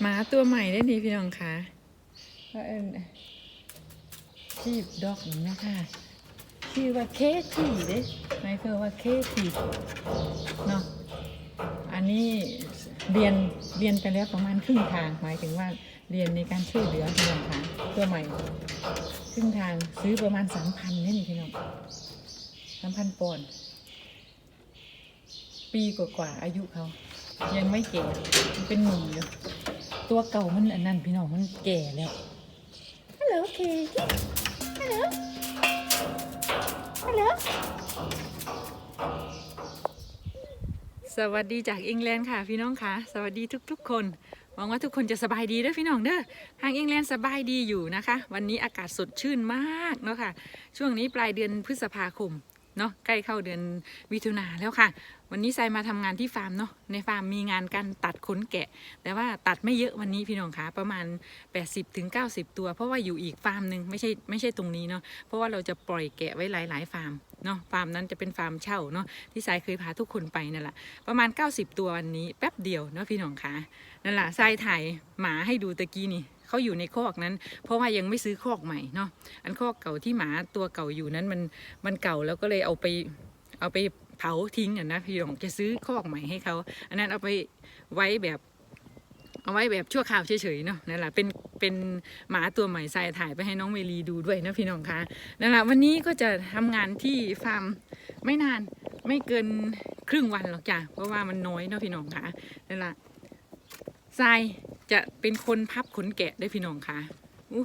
หมาตัวใหม่ได้ดีพี่น้องคะก็เอินชีบดอกนี่นะคะชื่อว่าเคทีเด้ไมเคิลว่าเคทีเนาะอันนี้เรียนเรียนไปแล้วประมาณครึ่งทางหมายถึงว่าเรียนในการช่วยเหลือพี่น้องคะตัวใหม่ครึ่งทางซื้อประมาณสามพันนี่นี่พี่น้องสามพันปอนด์ปีกว่าๆอายุเขา ยังไม่แก่ มันเป็นหนุ่มอยู่ ตัวเก่ามันอันนั้นพี่น้องมันแก่แล้วฮัลโหลเคฮัลโหลฮัลโหลสวัสดีจากอังกฤษค่ะพี่น้องค่ะ สวัสดีทุกๆ คนหวังว่าทุกคนจะสบายดีเด้อพี่น้องเด้อทางอังกฤษสบายดีอยู่นะคะ วันนี้อากาศสดชื่นมากเนาะค่ะ ช่วงนี้ปลายเดือนพฤษภาคมเนาะใกล้เข้าเดือนมิถุนาแล้วค่ะ วันนี้ไซมาทำงานที่ฟาร์มเนาะในฟาร์มมีงานการตัดขนแกะ แต่ว่าตัดไม่เยอะวันนี้พี่น้องคะประมาณ80ถึง90 ตัว เพราะว่าอยู่อีกฟาร์มหนึ่งไม่ใช่ไม่ใช่ตรงนี้เนาะเพราะว่าเราจะปล่อยแกะไว้หลายๆฟาร์มเนาะฟาร์มนั้นจะเป็นฟาร์มเช่าเนาะที่ไซเคยพาทุกคนไปนั่นแหละประมาณ 90 ตัววันนี้แป๊บเดียวเนาะพี่น้องคะนั่นแหละไซถ่ายหมาให้ดูตะกี้นี่เขาอยู่ในคอกนั้น เพราะว่ายังไม่ซื้อคอกใหม่เนาะอันคอกเก่าที่หมาตัวเก่าอยู่นั้นมันมันเก่าแล้วก็เลยเอาไปเอาไป เผาทิ้งอะนะพี่หยองจะซื้อคอกใหม่ให้เขาอันนั้นเอาไปไว้แบบเอาไว้แบบชั่วคราวเฉยๆเนาะนั่นแหละเป็นเป็นหมาตัวใหม่ใส่ถ่ายไปให้น้องเมลีดูด้วยนะพี่น้องคะนั่นแหละวันนี้ก็จะทำงานที่ฟาร์มไม่นานไม่เกินครึ่งวันหรอกจ้ะเพราะว่ามันน้อยเนาะพี่น้องคะนั่นแหละทรายจะเป็นคนพับขนแกะได้พี่น้องคะอู้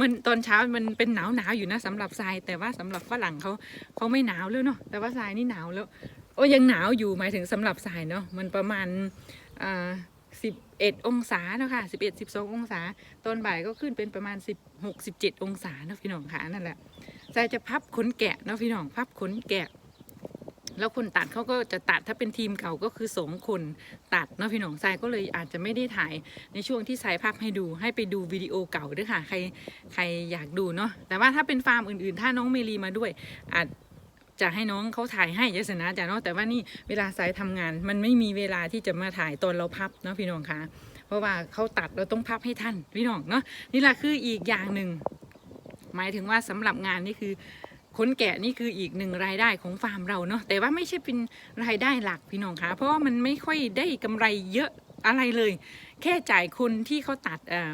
มันตอนเช้ามันเป็นหนาวหนาวอยู่นะสำหรับทราย แต่ว่าสำหรับฝรั่งเขาเขาไม่หนาวแล้วเนาะแต่ว่าทรายนี่หนาวแล้วโอ้ยังหนาวอยู่หมายถึงสำหรับทรายเนาะมันประมาณอ่าสิบเอ็ดองศาเนาะค่ะสิบเอ็ดสิบสององศา ตอนบ่ายก็ขึ้นเป็นประมาณสิบหกสิบเจ็ดองศาเนาะพี่น้องค่ะนั่นแหละทรายจะพับขนแกะเนาะพี่น้องพับขนแกะ แล้วคนตัดเขาก็จะตัดถ้าเป็นทีมเก่าก็คือสองคนตัดเนาะพี่น้องทรายก็เลยอาจจะไม่ได้ถ่ายในช่วงที่ทรายพับให้ดู ให้ไปดูวิดีโอเก่าด้วยค่ะใครใครอยากดูเนาะแต่ว่าถ้าเป็นฟาร์มอื่นๆ ถ้าน้องเมลีมาด้วย อาจจะให้น้องเขาถ่ายให้ยอะสนะจ้ะเนาะแต่ว่านี่เวลาสายทำงาน มันไม่มีเวลาที่จะมาถ่ายตอนเราพับเนาะพี่น้องคะเพราะว่าเขาตัดเราต้องพับให้ท่านพี่น้องเนาะนี่แหละคืออีกอย่างหนึ่งหมายถึงว่าสำหรับงานนี่คือ ขนแกะนี่คืออีกหนึ่งรายได้ของฟาร์มเราเนาะแต่ว่าไม่ใช่เป็นรายได้หลักพี่น้องคะเพราะว่ามันไม่ค่อยได้กำไรเยอะอะไรเลย แค่จ่ายคนที่เขาตัดอ่อ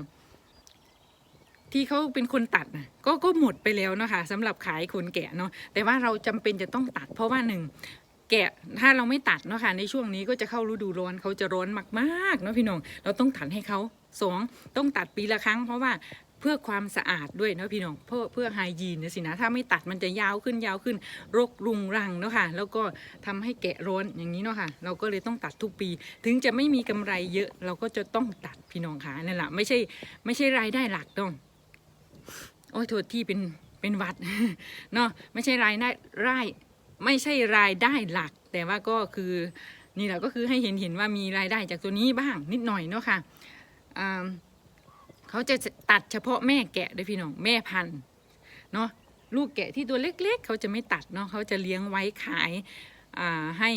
ที่เขาเป็นคนตัดนะก็ก็หมดไปแล้วเนาะค่ะสำหรับขายขนแกะเนาะแต่ว่าเราจำเป็นจะต้องตัด เพราะว่าหนึ่งแกะถ้าเราไม่ตัดเนาะค่ะในช่วงนี้ก็จะเข้าฤดูร้อนเขาจะร้อนมากๆเนาะพี่น้องเราต้องตัดให้เขาสองต้องตัดปีละครั้ง เพราะว่า เพื่อความสะอาดด้วยเนาะพี่น้องเพื่อเพื่อไฮยีนนะสินะถ้าไม่ตัดมันจะยาวขึ้นยาวขึ้นรกรุงรังเนาะค่ะแล้วก็ทำให้แกะร้อนอย่างนี้เนาะค่ะเราก็เลยต้องตัดทุกปี ถึงจะไม่มีกำไรเยอะเราก็จะต้องตัดพี่น้องค่ะนั่นแหละไม่ใช่ไม่ใช่รายได้หลักต้องโอ้ยโทษที่เป็นเป็นวัดเนาะไม่ใช่รายได้รายไม่ใช่รายได้หลัก แต่ว่าก็คือนี่แหละก็คือให้เห็นเห็นว่ามีรายได้จากตัวนี้บ้างนิดหน่อยเนาะค่ะอ่า เขาจะตัดเฉพาะแม่แกะด้วยพี่น้องแม่พันธุ์เนาะลูกแกะที่ตัวเล็กๆ เขาจะไม่ตัดเนาะเขาจะเลี้ยงไว้ขายให้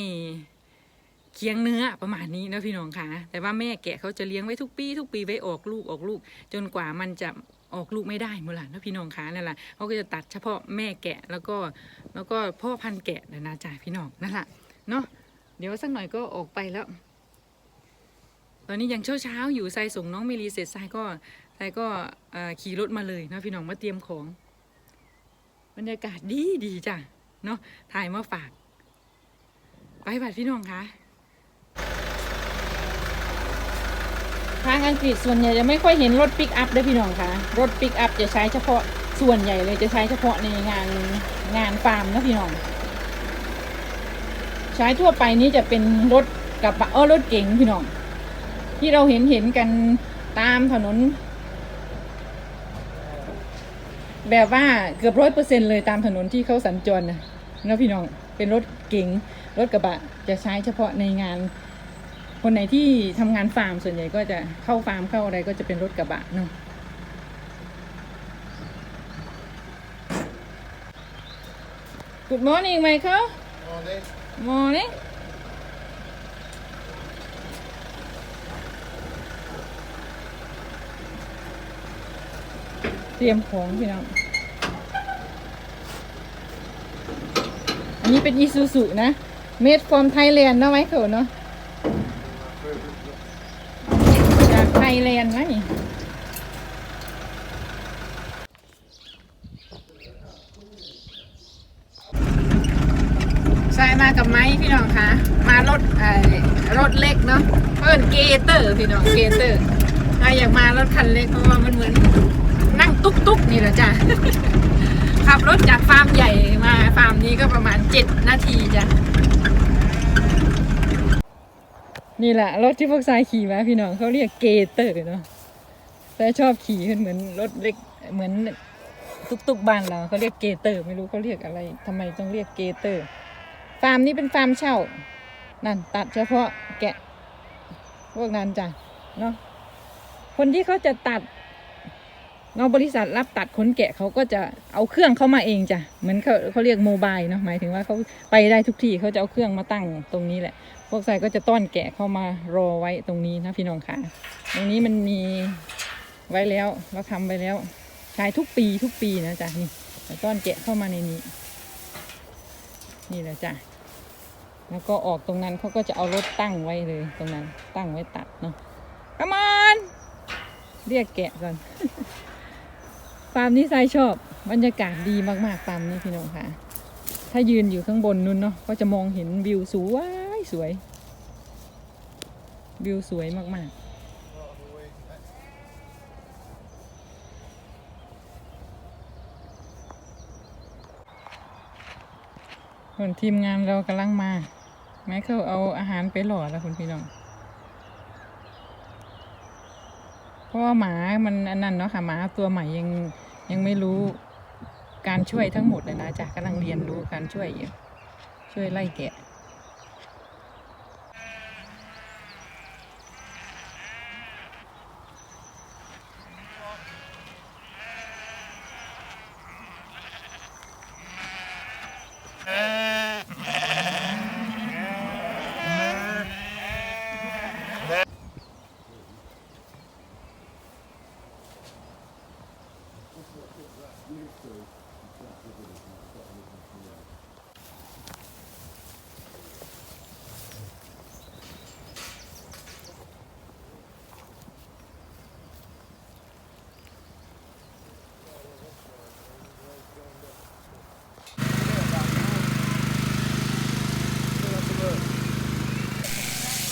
เคียงเนื้อประมาณนี้นะพี่น้องคะแต่ว่าแม่แกะเขาจะเลี้ยงไว้ทุกปี ทุกปีไว้ออกลูกออกลูก จนกว่ามันจะออกลูกไม่ได้หมดละนะพี่น้องคะนั่นแหละเขาก็จะตัดเฉพาะแม่แกะแล้วก็แล้วก็พ่อพันธุ์แกะนะนะจ่าพี่น้องนั่นแหละเนาะเดี๋ยวสักหน่อยก็ออกไปแล้ว ตอนนี้ยังเช้าเช้าๆอยู่ใส่ส่งน้องเมลีเสร็จใส่ก็ ใส่ก็ขี่รถมาเลยนะพี่น้องมาเตรียมของ บรรยากาศดีดีจ้ะเนาะถ่ายมาฝาก ไปบัดพี่น้องคะทางอังกฤษส่วนใหญ่จะไม่ค่อยเห็นรถปิกอัพด้พี่น้องคะรถปิกอัพจะใช้เฉพาะส่วนใหญ่เลยจะใช้เฉพาะในงานงานฟาร์มนะพี่น้อง ใช้ทั่วไปนี้จะเป็นรถกระบะเออรถเก๋งพี่น้อง ที่เราเห็นเห็นกันตามถนน แบบว่าเกือบร้อยเปอร์เซ็นเลยตามถนนที่เขาสัญจรนะนะพี่น้องเป็นรถเก๋งรถกระบะจะใช้เฉพาะในงาน คนไหนที่ทำงานฟาร์มส่วนใหญ่ก็จะเข้าฟาร์มเข้าอะไรก็จะเป็นรถกระบะเนาะ Good morning Michael Morning. morning เตรียมของพี่น้อง อันนี้เป็นอีซูซุนะ made from Thailand เนาะไหมเขินเนาะ จากไทยแลนด์นะนี่ใช่มากับไม้พี่น้องคะ มารถไอ้รถเล็กเนาะเพิ่นเกเตอร์พี่น้องเกเตอร์ถ้าอยากมารถคันเล็กเพราะว่ามันเหมือน ตุ๊กตุ๊กนี่แหละจ้ะขับรถจากฟาร์มใหญ่มาฟาร์มนี้ก็ประมาณ7นาทีจ้ะนี่แหละรถที่พวกทรายขี่มาพี่น้องเขาเรียกเกเตอร์เนาะแต่ชอบขี่ขึ้นเหมือนรถเล็กเหมือนตุกตุกๆบ้านเราเขาเรียกเกเตอร์ ไม่รู้เขาเรียกอะไรทำไมต้องเรียกเกเตอร์ ฟาร์มนี้เป็นฟาร์มเช่า นั่นตัดเฉพาะแกะ พวกนั้นจ้ะเนาะคนที่เขาจะตัด เงาบริษัทรับตัดขนแกะเขาก็จะเอาเครื่องเข้ามาเองจ้ะเหมือนเขาเขาเรียกโมบายเนาะหมายถึงว่าเขาไปได้ทุกที่เขาจะเอาเครื่องมาตั้งตรงนี้แหละ พวกใส่ก็จะต้อนแกะเข้ามารอไว้ตรงนี้นะพี่น้องค่ะ ตรงนี้มันมีไว้แล้วเราทำไว้แล้วใช้ทุกปีทุกปีนะจ๊ะนี่ต้อนแกะเข้ามาในนี้ นี่แหละจ้ะแล้วก็ออกตรงนั้นเขาก็จะเอารถตั้งไว้เลยตรงนั้นตั้งไว้ตัดเนาะ Come on เรียกแกะก่อน ฟาร์มนี้ทรายชอบ บรรยากาศดีมากๆฟาร์มนี้พี่น้องค่ะ ถ้ายืนอยู่ข้างบนนู้นเนาะก็จะมองเห็นวิวสวยสวย วิวสวยมากๆคนทีมงานเรากำลังมาแม้เขาเอาอาหารไปหล่อแล้วคุณพี่น้อง เพราะว่าหมามันอันนั้นเนาะค่ะ หมาตัวใหม่ยัง ยังไม่รู้การช่วยทั้งหมดเลยนะจ๊ะกำลังเรียนรู้การช่วยอยู่ช่วยไล่แกะ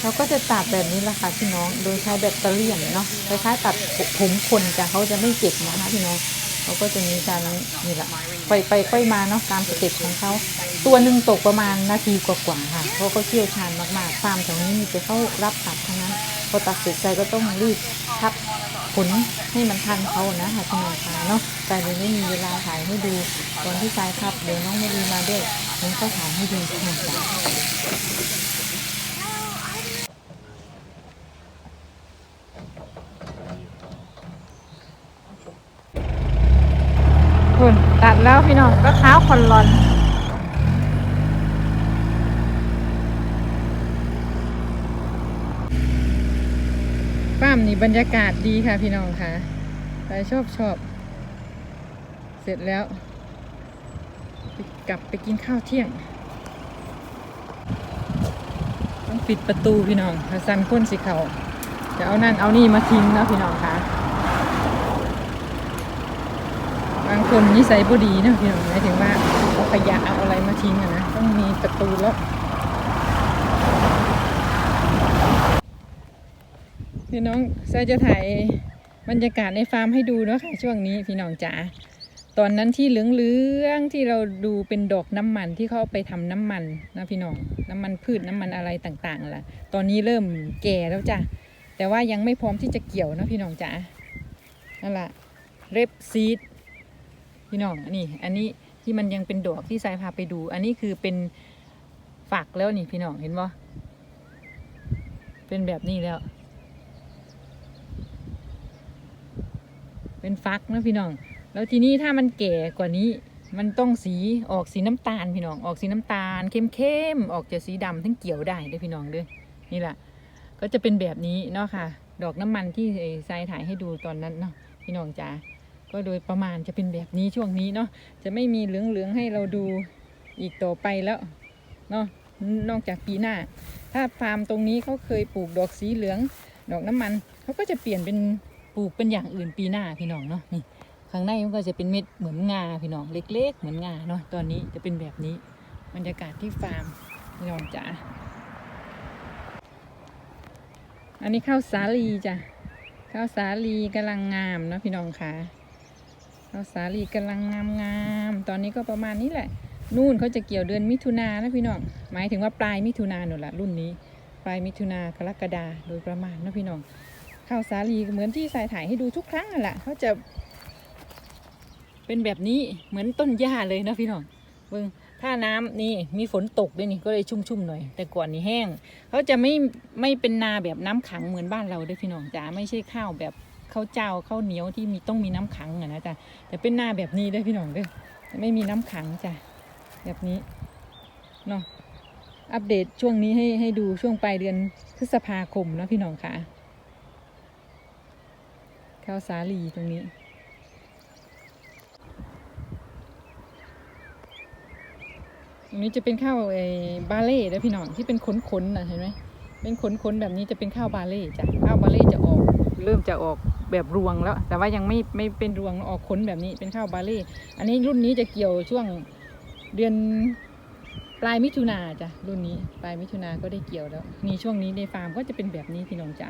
เราก็จะตัดแบบนี้แหละค่ะพี่น้อง โดยใช้แบตเตอรี่เนาะคล้ายๆตัดผมคนจ้ะเขาจะไม่เจ็บนะคะพี่น้องเขาก็จะมีการนี่แหละไปไปค่อยมาเนาะตามสเต็ปของเขาตัวหนึ่งตกประมาณนาทีกว่าๆค่ะเพราะเขาเชี่ยวชาญมากๆฟาร์มแถวนี้มีแต่เขารับตัดทั้งนั้นพอตัดเสร็จใจก็ต้องรีบทับขนให้มันทันเขานะค่ะพี่น้องค่ะเนาะแต่เดี๋ยวไม่มีเวลาถ่ายให้ดูตอนที่ชายครับเดี๋ยวน้องไม่ดีมาด้วยผมก็ถ่ายให้ดูค่ะ คุณตัดแล้วพี่น้องก็เท้าคอนลอนป้ามนี่บรรยากาศดีค่ะพี่น้องค่ะใครชอบชอบ เสร็จแล้ว กลับไปกินข้าวเที่ยง ต้องปิดประตูพี่น้องถ้าสันค้นสิเขาจะเอานั่นเอานี่มาทิ้งนะพี่น้องค่ะ บางคนนิสัยบ่ดีนะพี่น้องหมายถึงว่าเอาขยะเอาอะไรมาทิ้งอะนะต้องมีประตูแล้วพี่น้องใส่จะถ่ายบรรยากาศในฟาร์มให้ดูเนาะค่ะช่วงนี้พี่น้องจ๋าตอนนั้นที่เหลืองๆที่เราดูเป็นดอกน้ำมันที่เขาเอาไปทำน้ำมันนะพี่น้องน้ำมันพืชน้ำมันอะไรต่างๆล่ะ ตอนนี้เริ่มแก่แล้วจ้ะแต่ว่ายังไม่พร้อมที่จะเกี่ยวนะพี่น้องจ๋านั่นแหละเรปซีด พี่น้องอันนี้อันนี้ที่มันยังเป็นดอกที่สายพาไปดู อันนี้คือเป็นฝักแล้วนี่พี่น้องเห็นบ่เป็นแบบนี้แล้ว เป็นฟักนะพี่น้อง แล้วทีนี้ถ้ามันแก่กว่านี้ มันต้องสีออกสีน้ำตาลพี่น้อง ออกสีน้ำตาลเข้มๆออกจากสีดำทั้งเกี่ยวได้เด้วยพี่น้องด้วยนี่แหละก็จะเป็นแบบนี้เนาะค่ะ ดอกน้ำมันที่ทรายถ่ายให้ดูตอนนั้นเนาะพี่น้องจ๋า ก็โดยประมาณจะเป็นแบบนี้ช่วงนี้เนาะจะไม่มีเหลืองๆให้เราดูอีกต่อไปแล้วเนาะนอกจากปีหน้า ถ้าฟาร์มตรงนี้เขาเคยปลูกดอกสีเหลือง ดอกน้ำมันเขาก็จะเปลี่ยนเป็นปลูกเป็นอย่างอื่นปีหน้าพี่น้องเนาะนี่ข้างในมันก็จะเป็นเม็ดเหมือนงาพี่น้องเล็ก ๆ เหมือนงาเนาะตอนนี้จะเป็นแบบนี้บรรยากาศที่ฟาร์มพี่น้องจ๋าอันนี้ข้าวสาลีจ้ะข้าวสาลีกำลังงามเนาะพี่น้องค่ะ ข้าวสาลีกำลังงามงามๆตอนนี้ก็ประมาณนี้แหละ นู่นเขาจะเกี่ยวเดือนมิถุนานะพี่น้อง หมายถึงว่าปลายมิถุนาหนูละรุ่นนี้ ปลายมิถุนากรกฎาโดยประมาณนะพี่น้อง ข้าวสาลีเหมือนที่สายถ่ายให้ดูทุกครั้งนั่นแหละเขาจะ เป็นแบบนี้เหมือนต้นหญ้าเลยนะพี่น้องเบิ่งถ้าน้ำนี่มีฝนตกด้วยนี่ก็เลยชุ่มๆหน่อย แต่ก่อนนี่แห้งเขาจะไม่ไม่เป็นนาแบบน้ำขังเหมือนบ้านเราด้วยพี่น้องจ้าไม่ใช่ข้าวแบบ ข้าวเจ้าข้าวเหนียวที่มีต้องมีน้ำขังอะนะจ้ะแต่เป็นหน้าแบบนี้ด้วยพี่น้องเด้วยไม่มีน้ำขังจ้ะแบบนี้เนาะอัปเดตช่วงนี้ให้ให้ดูช่วงปลายเดือนพฤษภาคมนะพี่น้องค่ะข้าวสาลีตรงนี้ตรงนี้จะเป็นข้าวไอ้บาเล่แล้วพี่น้องที่เป็นขนๆนะเห็นไหมเป็นขนๆแบบนี้จะเป็นข้าวบาเล่จ้ะข้าวบาเล่จะออก เริ่มจะออก แบบรวงแล้ว แต่ว่ายังไม่ไม่เป็นรวงออกขนแบบนี้เป็นข้าวบาเล่อันนี้รุ่นนี้จะเกี่ยวช่วงเดือนปลายมิถุนาจ้ะรุ่นนี้ปลายมิถุนาก็ได้เกี่ยวแล้วนี่ช่วงนี้ในฟาร์มก็จะเป็นแบบนี้พี่น้องจ๋า